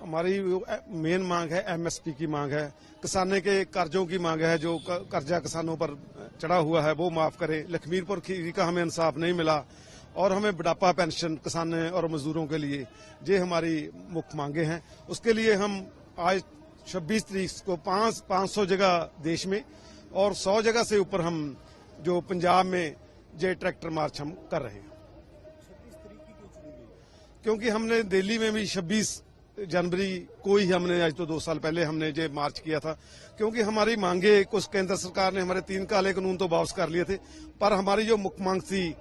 हमारी मेन मांग है एमएसपी की मांग है। किसाने के कर्जों की मांग है जो कर्जा किसानों पर चढ़ा हुआ है वो माफ़ करें। लखमीरपुर खीरी का हमें इंसाफ नहीं मिला और हमें बुढ़ापा पेंशन किसानों और मजदूरों के लिए ये हमारी मुख्य मांगे हैं। उसके लिए हम आज 26 तारीख को पाँच पाँच सौ जगह देश में और 100 जगह से ऊपर हम जो पंजाब में ये ट्रैक्टर मार्च हम कर रहे हैं। क्योंकि हमने दिल्ली में भी 26 जनवरी को ही हमने, आज तो दो साल पहले हमने ये मार्च किया था, क्योंकि हमारी मांगे कुछ केंद्र सरकार ने हमारे तीन काले कानून तो वापस कर लिए थे, पर हमारी जो मुख्य मांग थी,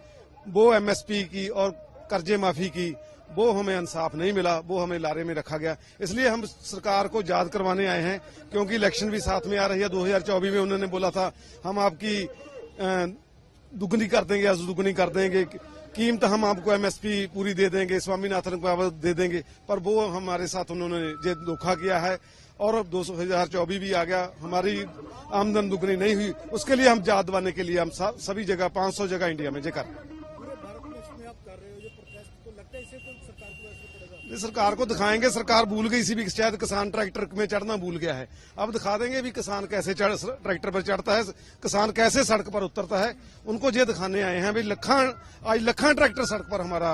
वो एमएसपी की और कर्जे माफ़ी की, वो हमें इंसाफ नहीं मिला, वो हमें लारे में रखा गया। इसलिए हम सरकार को याद करवाने आए हैं, क्योंकि इलेक्शन भी साथ में आ रही है 2024 में उन्होंने बोला था, हम आपकी दुगनी कर देंगे दुगनी कर देंगे कीमत हम आपको एमएसपी पूरी दे देंगे, स्वामीनाथन को दे देंगे, पर वो हमारे साथ उन्होंने धोखा किया है। और अब दो हज़ार चौबीस भी आ गया, हमारी आमदन दुगनी नहीं हुई। उसके लिए हम जात दबाने के लिए हम सभी जगह 500 जगह इंडिया में ये कर रहे हैं पूरे भारत में इसमें आप कर रहे हो ये प्रोटेस्ट तो लगता है इससे तो सरकार को असर पड़ेगा ये सरकार को दिखाएँगे, सरकार भूल गई सी भी, शायद किसान ट्रैक्टर में चढ़ना भूल गया है। अब दिखा देंगे भी किसान कैसे ट्रैक्टर पर चढ़ता है, किसान कैसे सड़क पर उतरता है, उनको ये दिखाने आए हैं। भाई लखा आज लखा ट्रैक्टर सड़क पर हमारा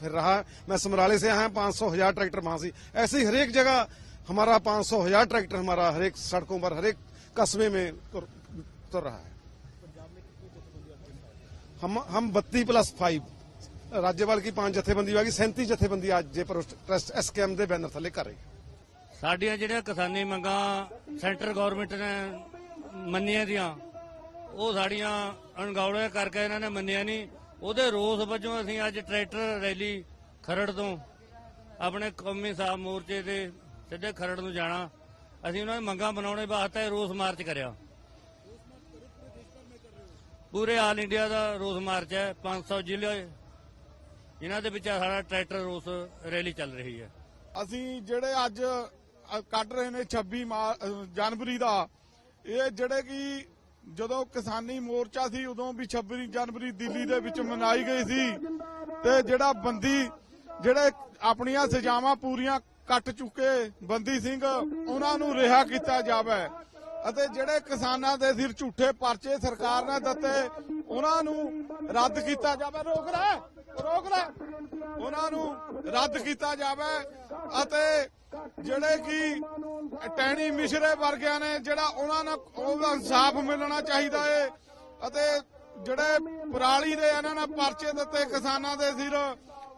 फिर रहा मैं समराले से आया पाँच सौ हज़ार ट्रैक्टर वहाँ से। ऐसे ही हरेक जगह हमारा पाँच सौ हज़ार ट्रैक्टर हमारा हरेक सड़कों पर, हरेक कस्बे में उतर रहा है। हम हम बत्ती प्लस फाइव राज्यपाल की पांच जथेबंदी होगी सैंतीस जथेबंदी आज जे ट्रस्ट एसकेएम ਦੇ ਬੈਨਰ ਥੱਲੇ ਕਰ ਰਹੀ ਹੈ ਸਾਡੀਆਂ ਜਿਹੜੀਆਂ ਕਿਸਾਨੀ ਮੰਗਾਂ ਸੈਂਟਰ ਗਵਰਨਮੈਂਟ ਨੇ ਮੰਨੀਆਂ ਦੀਆਂ ਉਹ ਸਾਡੀਆਂ ਅਣਗੌਲੇ ਕਰਕੇ ਇਹਨਾਂ ਨੇ ਮੰਨੀਆਂ ਨਹੀਂ ਉਹਦੇ ਰੋਸ ਵਜੋਂ ਅਸੀਂ ਅੱਜ ਟਰੈਕਟਰ ਰੈਲੀ ਖਰੜ ਤੋਂ ਆਪਣੇ ਕੌਮੀ ਸਾਹ ਮੋਰਚੇ ਦੇ ਸਿੱਧੇ ਖਰੜ ਨੂੰ ਜਾਣਾ ਅਸੀਂ ਉਹਨਾਂ ਦੀ ਮੰਗਾਂ ਬਣਾਉਣੇ ਵਾਸਤੇ ਰੋਸ ਮਾਰਚ ਕਰਿਆ ਪੂਰੇ ਆਲ ਇੰਡੀਆ ਦਾ ਰੋਸ ਮਾਰਚ ਹੈ 500 ਜ਼ਿਲ੍ਹੇ ਜਿਨ੍ਹਾਂ ਦੇ ਵਿੱਚ ਸਾਡਾ ਟਰੈਕਟਰ ਰੋਸ ਰੈਲੀ ਚੱਲ ਰਹੀ ਹੈ। ਅਸੀਂ ਜਿਹੜੇ ਅੱਜ ਕੱਢ ਰਹੇ ਨੇ 26 ਜਨਵਰੀ ਦਾ, ਇਹ ਜਿਹੜੇ ਕਿ ਜਦੋਂ ਕਿਸਾਨੀ ਮੋਰਚਾ ਸੀ, ਉਦੋਂ ਵੀ 26 ਜਨਵਰੀ ਦਿੱਲੀ ਦੇ ਵਿੱਚ ਮਨਾਈ ਗਈ ਸੀ ਤੇ ਜਿਹੜਾ ਬੰਦੀ, ਜਿਹੜੇ ਆਪਣੀਆਂ ਸਜ਼ਾਵਾਂ ਪੂਰੀਆਂ ਕੱਟ ਚੁੱਕੇ ਬੰਦੀ ਸਿੰਘ, ਉਹਨਾਂ ਨੂੰ ਰਿਹਾ ਕੀਤਾ ਜਾਵੇ ਅਤੇ ਜਿਹੜੇ ਕਿਸਾਨਾਂ ਦੇ ਸਿਰ ਝੂਠੇ ਪਰਚੇ ਸਰਕਾਰ ਨੇ ਦਿੱਤੇ, ਉਹਨਾਂ ਨੂੰ ਰੱਦ ਕੀਤਾ ਜਾਵੇ। ਰੋਕ ਲੈ! ਉਹਨਾਂ ਨੂੰ ਰੱਦ ਕੀਤਾ ਜਾਵੇ ਅਤੇ ਜਿਹੜੇ ਕਿ ਟੈਣੀ ਮਿਸ਼ਰੇ ਵਰਗਿਆਂ ਨੇ ਜਿਹੜਾ ਉਹਨਾਂ ਨੂੰ ਉਹਦਾ ਇਨਸਾਫ ਮਿਲਣਾ ਚਾਹੀਦਾ ਏ ਅਤੇ ਜਿਹੜੇ ਪਰਾਲੀ ਦੇ ਇਹਨਾਂ ਨੇ ਪਰਚੇ ਦਿੱਤੇ ਕਿਸਾਨਾਂ ਦੇ ਸਿਰ,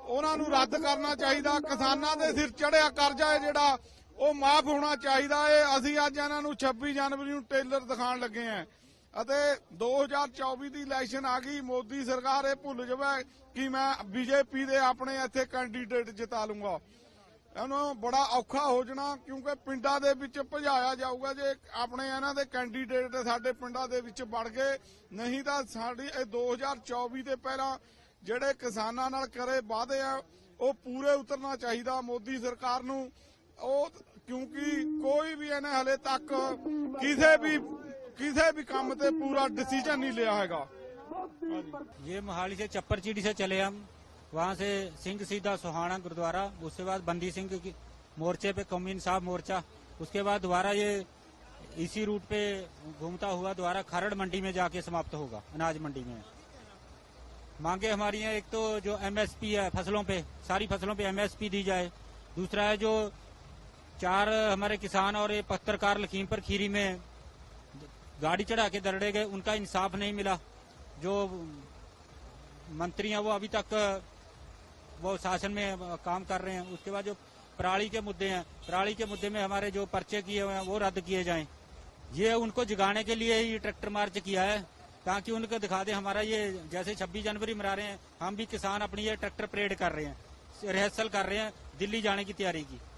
ਉਹਨਾਂ ਨੂੰ ਰੱਦ ਕਰਨਾ ਚਾਹੀਦਾ, ਕਿਸਾਨਾਂ ਦੇ ਸਿਰ ਚੜਿਆ ਕਰਜ਼ਾ ਹੈ ਜਿਹੜਾ, ਉਹ ਮਾਫ ਹੋਣਾ ਚਾਹੀਦਾ ਏ। ਅਸੀਂ ਅੱਜ ਇਹਨਾਂ ਨੂੰ 26 ਜਨਵਰੀ ਨੂੰ ਟੇਲਰ ਦਿਖਾਉਣ ਲੱਗੇ ਆਂ। ਅਤੇ 2024 ਦੀ ਇਲੈਕਸ਼ਨ ਆ ਗਈ, ਮੋਦੀ ਸਰਕਾਰ ਇਹ ਭੁੱਲ ਜਾਵੇ ਕਿ ਮੈਂ ਬੀਜੇਪੀ ਦੇ ਆਪਣੇ ਇੱਥੇ ਕੈਂਡੀਡੇਟ ਜਿਤਾ ਲੂੰਗਾ। ਇਹਨੂੰ ਬੜਾ ਔਖਾ ਹੋ ਜਾਣਾ, ਕਿਉਂਕਿ ਪਿੰਡਾਂ ਦੇ ਵਿੱਚ ਭਜਾਇਆ ਜਾਊਗਾ ਜੇ ਆਪਣੇ ਇਹਨਾਂ ਦੇ ਕੈਂਡੀਡੇਟ ਸਾਡੇ ਪਿੰਡਾਂ ਦੇ ਵਿੱਚ ਵੜ ਗਏ। ਨਹੀਂ ਤਾਂ ਸਾਡੀ ਇਹ 2024 ਦੇ ਪਹਿਲਾਂ ਜਿਹੜੇ ਕਿਸਾਨਾਂ ਨਾਲ ਕਰੇ ਵਾਅਦੇ ਆ, ਉਹ ਪੂਰੇ ਉਤਰਨਾ ਚਾਹੀਦਾ ਮੋਦੀ ਸਰਕਾਰ ਨੂੰ। ਉਹ ਕਿਉਂਕਿ ਕੋਈ ਵੀ ਇਹਨੇ ਹਲੇ ਤੱਕ ਕਿਸੇ ਵੀ ਕਿਸੇ ਵੀ ਕੰਮ ਤੇ ਪੂਰਾ ਡਿਸੀਜਨ ਨਹੀਂ ਲਿਆ ਹੈਗਾ ये मोहाली से चप्पर चीड़ी से चले हम वहाँ से सिंह सीधा सोहाना गुरुद्वारा उसके बाद बंदी सिंह की मोर्चे पे कौमी इंसाफ मोर्चा उसके बाद दोबारा ये इसी रूट पे घूमता हुआ दोबारा खरड़ मंडी में जाके समाप्त होगा अनाज मंडी में मांगे हमारी हैं एक तो जो एमएसपी है फसलों पे सारी फसलों पे एमएसपी दी जाए दूसरा है जो चार हमारे किसान और ये पत्रकार लखीमपुर खीरी में गाड़ी चढ़ा के दरड़े गए, उनका इंसाफ नहीं मिला। जो मंत्री हैं वो अभी तक, वो शासन में काम कर रहे हैं। उसके बाद जो पराली के मुद्दे हैं, पराली के मुद्दे में हमारे जो पर्चे किए हुए हैं, वो रद्द किए जाएँ। ये उनको जगाने के लिए ही ट्रैक्टर मार्च किया है, ताकि उनको दिखा दे हमारा ये, जैसे 26 जनवरी मना रहे हैं, हम भी किसान अपनी ये ट्रैक्टर परेड कर रहे हैं, रिहर्सल कर रहे हैं, दिल्ली जाने की तैयारी की।